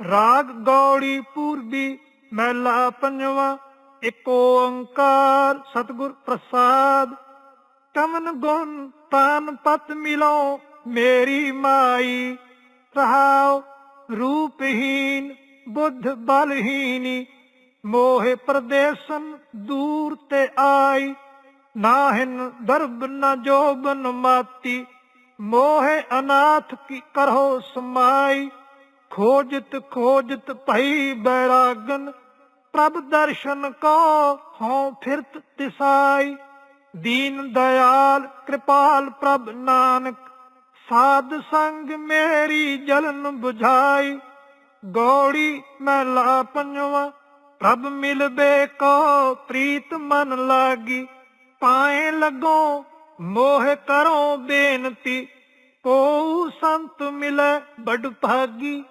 ਰਾਗ ਗੌੜੀ ਪੂਰਬੀ ਮਹਿਲਾ ਪੰਜਵਾ ਏਕ ਓੰਕਾਰ ਸਤਿਗੁਰ ਪ੍ਰਸਾਦ। ਕਮਨ ਗੁਣ ਤਾਨ ਪਤ ਮਿਲੋ ਮੇਰੀ ਮਾਈ, ਰਹਾਉ ਰੂਪਹੀਨ ਬੁੱਧ ਬਲਹੀਨੀ। ਮੋਹਿ ਪ੍ਰਦੇਸਨ ਦੂਰ ਤੇ ਆਈ, ਨਾਹਿਨ ਦਰਬ ਨ ਜੋਬਨ ਮਾਤੀ। ਮੋਹਿ ਅਨਾਥ ਕੀ ਕਰੋ ਸਮਾਈ ਖੋਜਤ ਖੋਜਤ ਭਈ ਬੈਰਾਗਨ, ਪ੍ਰਭ ਦਰਸ਼ਨ ਕੋ ਹਉ ਫਿਰਤ ਤਿਸਾਈ। ਦੀਨ ਦਇਆਲ ਕਿਰਪਾਲ ਪ੍ਰਭ ਨਾਨਕ, ਸਾਧ ਸੰਗ ਮੇਰੀ ਜਲਨ 부ਝਾਈ ਗੌੜੀ ਮਹਿਲਾ ਪੰਜਵਾ, ਪ੍ਰਭ ਮਿਲਬੇ ਕੋ ਪ੍ਰੀਤ ਮਨ ਲਾਗੀ। ਪਾਏ ਲੱਗੋ ਮੋਹ ਕਰੋ ਬੇਨਤੀ ਕੋ ਸੰਤ ਮਿਲੇ ਬੜ ਭਾਗੀ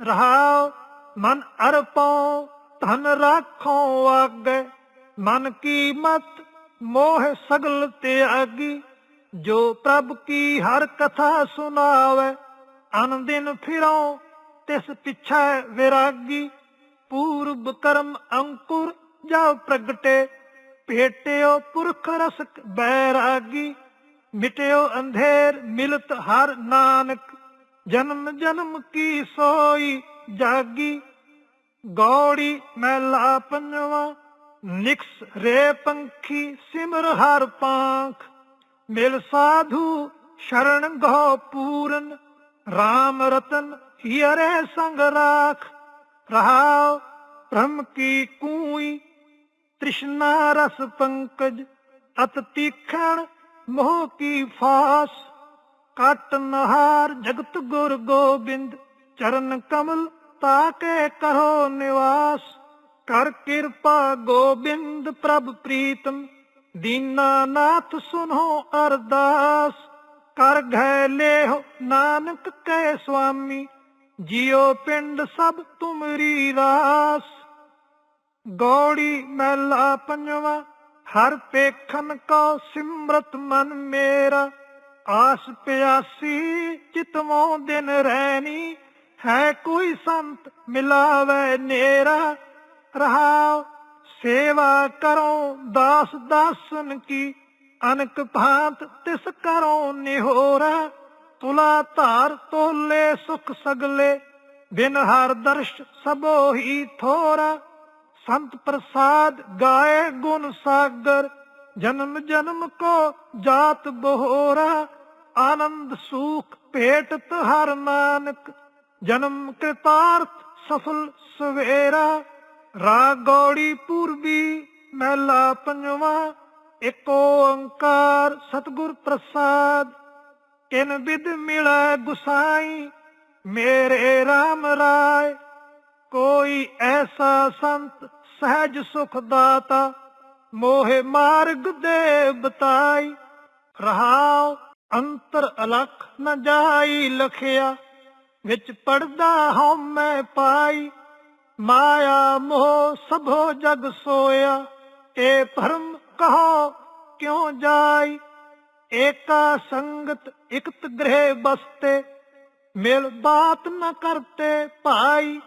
ਰਹਾਉ, ਮਨ ਅਰਪੋ ਧਨ ਰਾਖੋ ਆਗੇ। ਮਨ ਕੀ ਮਤ, ਮੋਹ ਸਗਲ ਤਿਆਗੀ। ਜੋ ਪ੍ਰਭ ਕੀ ਹਰ ਕਥਾ ਸੁਨਾਵੇ ਅਨ ਦਿਨ ਫਿਰੋ ਤਿਸ ਪਿਛੈ ਵਿਰਾਗੀ। ਪੂਰਬ ਕਰਮ ਅੰਕੁਰ ਜਾ ਪ੍ਰਗਟੇ, ਭੇਟਿਓ ਪੁਰਖ ਰਸਕ ਬੈਰਾਗੀ। ਮਿਟਿਓ ਅੰਧੇਰ ਮਿਲਤ ਹਰ ਨਾਨਕ ਜਨਮ ਜਨਮ ਕੀ ਸੋਈ ਜਾਗੀ? ਗੌੜੀ ਮਹਿਲਾ ਪੰਜਵਾ, ਨਿਕਸ ਰੇ ਪੰਖੀ ਸਿਮਰ ਹਰ ਪਾਂਖ। ਮਿਲ ਸਾਧੂ ਸ਼ਰਨ ਗੋ ਪੂਰਨ RAM ਰਤਨ ਹੀਰੇ ਸੰਗ ਰਾਖ। ਰਹਾਉ ਬ੍ਰਹਮ ਕੀ ਕੂਈ, ਤ੍ਰਿਸ਼ਨਾ ਰਸ ਪੰਕਜ, ਅਤ ਤੀਖਣ ਮੋਹ ਕੀ ਫਾਸ। ਕਟ ਨਹਾਰ ਜਗਤ ਗੁਰ ਗੋਬਿੰਦ, ਚਰਨ ਕਮਲ ਤਾਕੇ ਕਰੋ ਨਿਵਾਸ। ਕਰ ਕਿਰਪਾ ਗੋਬਿੰਦ ਪ੍ਰਭ ਪ੍ਰੀਤਮ ਦੀਨਾਨਾਥ ਸੁਨੋ ਅਰਦਾਸ। ਕਰ ਘੈ ਲੇਹੁ ਨਾਨਕ ਕੈ ਸੁਆਮੀ, ਜਿਉ ਪਿੰਡ ਸਭ ਤੁਮਰੀ ਰਾਸ। ਗੌੜੀ ਮਹਿਲਾ ਪੰਜਵਾ, ਹਰ ਪੇਖਨ ਕੋ ਸਿਮਰਤ ਮਨ ਮੇਰਾ। ਆਸ ਪਿਆਸੀ ਚਿਤਵੋਂ ਦਿਨ ਰਹਿਣੀ ਹੈ ਕੋਈ ਸੰਤ ਮਿਲਾਵੇ ਨੇਰਾ। ਰਹਾਉ, ਸੇਵਾ ਕਰੋ ਦਾਸ ਦਾਸਨ ਕੀ, ਅਨਕ ਭਾਂਤ ਤਿਸ ਕਰੋ ਨਿਹੋਰਾ। ਤੁਲਾ ਧਾਰ ਤੋਲੇ ਸੁਖ ਸਗਲੇ, ਬਿਨ ਹਰ ਦਰਸ਼ ਸਭੋ ਹੀ ਥੋਰਾ। ਸੰਤ ਪ੍ਰਸਾਦ ਗਾਏ ਗੁਣ ਸਾਗਰ ਜਨਮ ਜਨਮ ਕੋ ਜਾਤ ਬਹੋਰਾ, ਆਨੰਦ ਸੂਖ ਭੇਟ ਹਰ ਨਾਨਕ, ਜਨਮ ਕਿਰਤਾਰਥ ਸਫਲ ਸਵੇਰਾ, ਰਾਗ ਗੌੜੀ ਪੂਰਬੀ ਮਹਿਲਾ ਪੰਜਵਾ, ਏਕ ਓੰਕਾਰ ਸਤਿਗੁਰ ਪ੍ਰਸਾਦ, ਕਿਨ ਵਿਦ ਮਿਲੈ ਗੁਸਾਈ, ਮੇਰੇ RAM ਰਾਏ, ਕੋਈ ਐਸਾ ਸੰਤ ਸਹਿਜ ਸੁਖ ਦਾਤਾ ਮੋਹੇ ਮਾਰਗ ਦੇ ਬਤਾਈ, ਰਹਾਉ ਅੰਤਰ ਅਲਖ ਨ ਜਾਈ ਲਖਿਆ, ਵਿੱਚ ਪੜਦਾ ਹਉ ਮੈਂ ਪਾਈ, ਮਾਇਆ ਮੋਹ ਸਭੋ ਜਗ ਸੋਇਆ, ਏ ਭਰਮ ਕਹੋ ਕਿਉ ਜਾਈ? ਏਕਾ ਸੰਗਤ ਇਕਤ ਗ੍ਰਹਿ ਬਸਤੇ, ਮਿਲ ਬਾਤ ਨ ਕਰਤੇ ਭਾਈ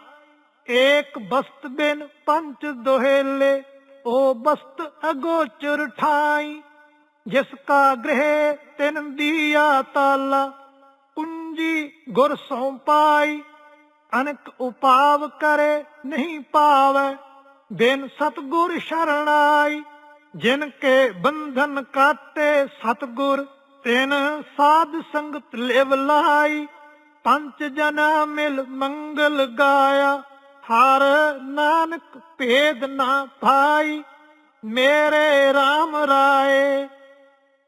ਏਕ ਬਸਤ ਬਿਨ ਪੰਚ ਦੋਹੇਲੇ ਉਹ ਬਸਤ ਅਗੋਚਰ ਠਾਈ, ਜਿਸ ਕਾ ਗ੍ਰਹਿ ਤਿਨ ਦੀਆ ਤਾਲਾ ਕੁੰਜੀ ਗੁਰ ਸੋ ਪਾਈ। ਅਨਕ ਉਪਾਵ ਕਰੇ ਨਹੀਂ ਪਾਵੇ, ਬਿਨ ਸਤਗੁਰ ਸ਼ਰਣਾਈ। ਜਿਨ ਕੇ ਬੰਧਨ ਕਾਟੇ ਸਤਗੁਰ, ਤਿਨ ਸਾਧ ਸੰਗਤ ਲਿਵ ਲਾਈ। ਪੰਜ ਜਨਾ ਮਿਲ ਮੰਗਲ ਗਾਇਆ ਹਰ ਨਾਨਕ ਭੇਦ ਨਾ ਭਾਈ ਮੇਰੇ RAM ਰਾਏ।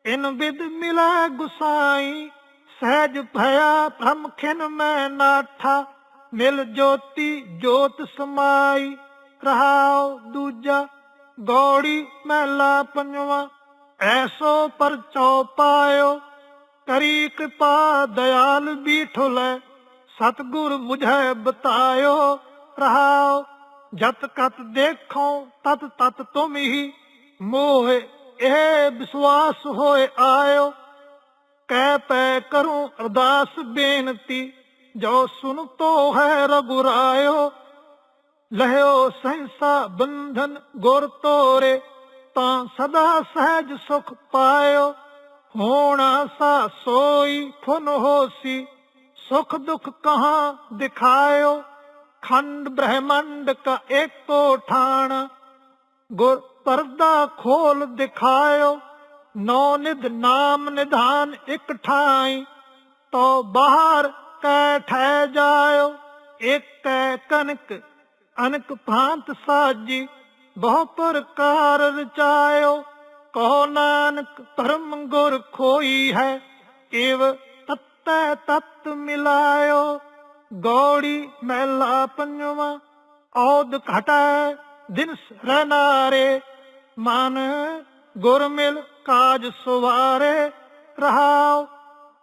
ਇਨ ਵਿਦ ਮਿਲਾ ਗੁਸਾਈ, ਸਹਿਜ ਭਇਆ ਭ੍ਰਮ ਖਿਨ ਮੈਂ ਨਾਠਾ। ਮਿਲ ਜੋਤੀ ਜੋਤ ਸਮਾਈ, ਰਹਾਉ ਦੂਜਾ ਗੌੜੀ ਮਹਿਲਾ ਪੰਜਵਾ। ਐਸੋ ਪਰਚੋ ਪਾਇਓ ਕਰੀ ਕਿਰਪਾ ਦਇਆਲ ਬੀਠੋ ਲੈ। ਸਤਗੁਰ ਮੁਝੈ ਬਤਾਇਓ ਰਹਾਉ ਜਤ ਕਤ ਦੇਖੋ ਤਤ ਤਤ ਤੁਮ ਹੀ ਮੋਹ ਇਹ ਵਿਸ਼ਵਾਸ ਹੋਏ ਆਇਓ। ਕਹਿ ਪੈ ਕਰੂੰ ਅਰਦਾਸ ਬੇਨਤੀ, ਜੋ ਸੁਨ ਤੋ ਹੈ ਰਗੁਰਾਇਓ। ਲਹਿਓ ਸਹਿਸਾ ਬੰਧਨ ਗੁਰ ਤੋਰੇ, ਤਾਂ ਸਦਾ ਸਹਿਜ ਸੁਖ ਪਾਇਓ। ਹੋਣਾ ਸਾ ਸੋਈ ਫੁਨ ਹੋਸੀ, ਸੁਖ ਦੁਖ ਕਹਾਂ ਦਿਖਾਇਓ। ਖੰਡ ਬ੍ਰਹਮੰਡ ਕਾ ਏਕੋ ਠਾਣ, ਗੁਰ ਪਰਦਾ ਖੋਲ ਦਿਖਾਇਓ ਨੌ ਨਿਧ ਨਾਮ ਨਿਧਾਨ ਇਕ ਠਾਈ, ਤੋ ਬਾਹਰ ਕੈ ਠਹਿ ਜਾਇਓ ਇਕ ਕਨਕ, ਅਨਕ ਭਾਂਤ ਸਾਜੀ, ਬਹੁ ਪ੍ਰਕਾਰ ਰਚਾਇਓ, ਕਹੋ ਨਾਨਕ ਪਰਮ ਗੁਰ ਖੋਈ ਹੈ ਇਵ ਤਤੈ ਤਤ ਮਿਲਾਇਓ। ਗੌੜੀ ਮਹਿਲਾ ਪੰਜਵਾ ਔਦ ਘਟੈ ਦਿਨ ਸਰਨਾਰੇ ਮਨ ਗੁਰਮਿਲ ਕਾਜ ਸੁਵਾਰੇ, ਰਹਾਉ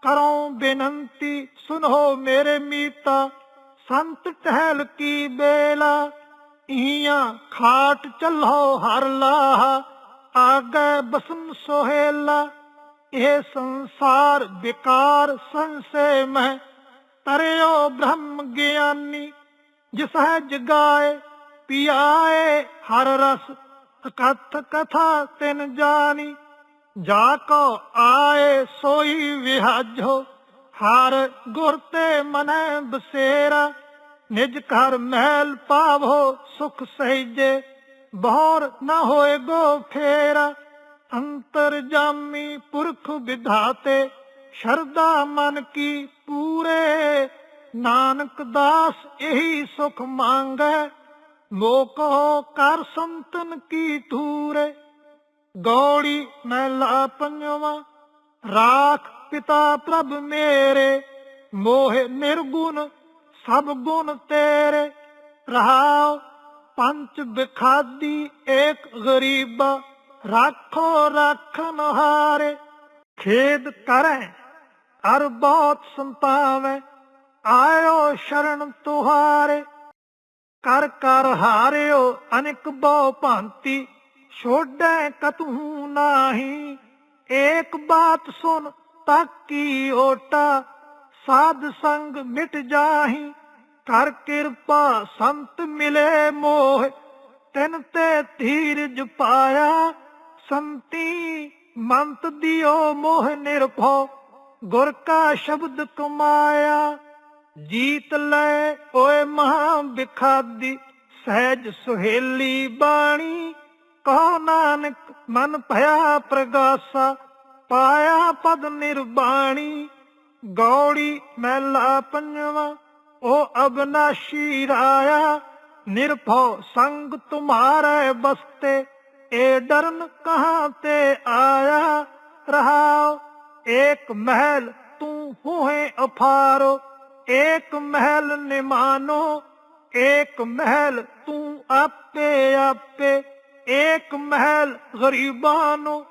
ਕਰੋ ਬੇਨੰਤੀ, ਸੁਨੋ ਮੇਰੇ ਮੀਤਾ, ਸੰਤ ਟਹਿਲ ਕੀ ਬੇਲਾ ਇਹਾਂ ਖਾਟ ਚੱਲੋ ਹਰ ਲਾਹ, ਆਗੇ ਬਸਮ ਸੋਹੇਲਾ। ਇਹ ਸੰਸਾਰ ਵਿਕਾਰ ਸੰਸੇ ਮਹਿ ਤਰਿਓ ਬ੍ਰਹਮ ਗਿਆਨੀ, ਜਿਸ ਹੈ ਜਗਾਏ, ਪਿਆਏ ਹਰ ਰਸ, ਕਥ ਕਥਾ ਤਿਨ ਜਾਣੀ ਜਾ ਕੋ ਆਏ ਸੋਈ ਵਿਹਾਜੋ, ਹਰ ਗੁਰ ਤੇ ਮਨੈ ਬਸੇਰਾ। ਨਿਜ ਘਰ ਮਹਿਲ ਪਾਵੋ ਸੁਖ ਸਹਿਜੇ, ਬਹਰ ਨਾ ਹੋਏ ਗੋ ਫੇਰਾ। ਅੰਤਰ ਜਾਮੀ ਪੁਰਖ ਵਿਧਾਤੇ ਸ਼ਰਧਾ ਮਨ ਕੀ ਪੂਰੇ, ਨਾਨਕ ਦਾਸ ਇਹੀ ਸੁਖ ਮੰਗੈ ਮੋਕੋ ਕਰ ਸੰਤਨ ਕੀ ਧੂਰੇ। ਗੌੜੀ ਮਹਿਲਾ ਪੰਜਵਾ, ਰਾਖ ਪਿਤਾ ਪ੍ਰਭ ਮੇਰੇ, ਮੋਹ ਨਿਰਗੁਣ ਸਭ ਗੁਣ ਤੇਰੇ। ਰਹਾਉ ਪੰਚ ਬਿਖਾਦੀ ਏਕ ਗਰੀਬਾ, ਰਾਖੋ ਰਾਖਨ ਹਾਰੇ। ਖੇਦ ਕਰੈ ਅਰ ਬਹੁਤ ਸੰਤਾਵੇ, ਆਇਓ ਸ਼ਰਨ ਤੁਹਾਰੇ। ਕਰ ਕਰ ਹਾਰਿਓ ਅਨੇਕ ਬਹੁ ਭਾਂਤੀ, ਛੋੜੈ ਕਤਹੂ ਨਾਹੀ। ਏਕ ਬਾਤ ਸੁਨ ਤਾਕੀ ਓਟਾ, ਸਾਧ ਸੰਗ ਮਿਟ ਜਾਹੀ। ਕਰ ਕਿਰਪਾ ਸੰਤ ਮਿਲੇ ਮੋਹ, ਤਿਨ ਤੇ ਧੀਰਜ ਪਾਇਆ ਸੰਤੀ। ਮੰਤ ਦਿਓ ਮੋਹ ਨਿਰਭਉ, ਗੁਰ ਕਾ ਸ਼ਬਦ ਕਮਾਇਆ। ਜੀਤ ਲੈ ਓਏ ਮਹਾ ਬਿਖਾਦੀ ਸਹਿਜ ਸੁਹੇਲੀ ਬਾਣੀ। ਕਹੋ ਨਾਨਕ, ਮਨ ਭਇਆ ਪ੍ਰਗਾਸਾ, ਪਾਇਆ ਪਦ ਨਿਰਬਾਣੀ। ਗੌੜੀ ਮਹਿਲਾ ਪੰਜਵਾ, ਓ ਅਬਨਾਸ਼ੀ ਰਾਇਆ। ਨਿਰਭਉ ਸੰਗ ਤੁਮਾਰੇ ਬਸਤੇ ਏ ਡਰਨ ਕਹਾਂ ਤੇ ਆਇਆ ਰਹਾਓ ਏਕ ਮਹਿਲ ਤੂੰ ਹੋਏ ਅਫਾਰੋ ਏਕ ਮਹਿਲ ਨਿਮਾਨੋ ਏਕ ਮਹਿਲ ਤੂੰ ਆਪੇ ਆਪੇ ਏਕ ਮਹਿਲ ਗਰੀਬਾਂ ਨੂੰ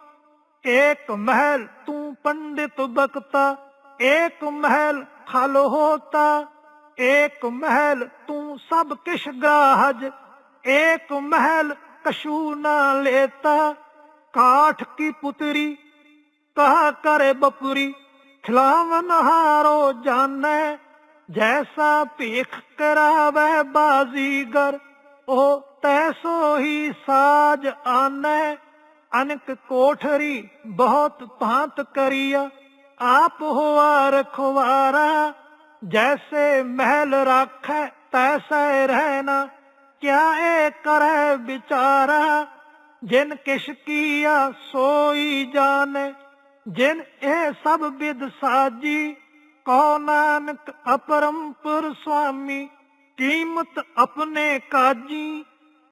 ਏਕ ਮਹਿਲ ਤੂੰ ਪੰਡਿਤ ਬਖਤਾ ਏਕ ਮਹਿਲ ਖਲ ਹੋਤਾ ਏਕ ਮਹਿਲ ਤੂੰ ਸਭ ਕਿਛ ਗਾਹਜ ਏਕ ਮਹਿਲ ਕਸ਼ੂ ਨਾ ਲੇਤਾ ਕਾਠ ਕੀ ਪੁਤਰੀ ਕਹਾ ਕਰੇ ਬਪੁਰੀ ਖਿਲਾਵਨ ਹਾਰੋ ਜਾਣੈ ਜੈਸਾ ਭੀਖ ਕਰਾਵੇ ਬਾਜ਼ੀਗਰ ਉਹ ਤੈਸੋ ਹੀ ਸਾਜ ਆਨੈ ਅਨਕ ਕੋਠਰੀ ਬਹੁਤ ਭਾਂਤ ਕਰੀਆ ਆਪ ਹੋਆ ਰਖਵਾਰਾ ਜੈਸੇ ਮਹਿਲ ਰਾਖੈ ਤੈਸੈ ਰਹਿਣਾ ਕਿਆ ਏ ਕਰੈ ਵਿਚਾਰਾ, ਜਿਨ ਕਿਛ ਕੀਆ ਸੋਈ ਜਾਣੇ ਜਿਨ ਇਹ ਸਭ ਵਿਦ ਸਾਜੀ ਕੋ ਨਾਨਕ ਅਪਰੰਪਰ ਸੁਆਮੀ, ਕੀਮਤ ਆਪਣੇ ਕਾਜੀ।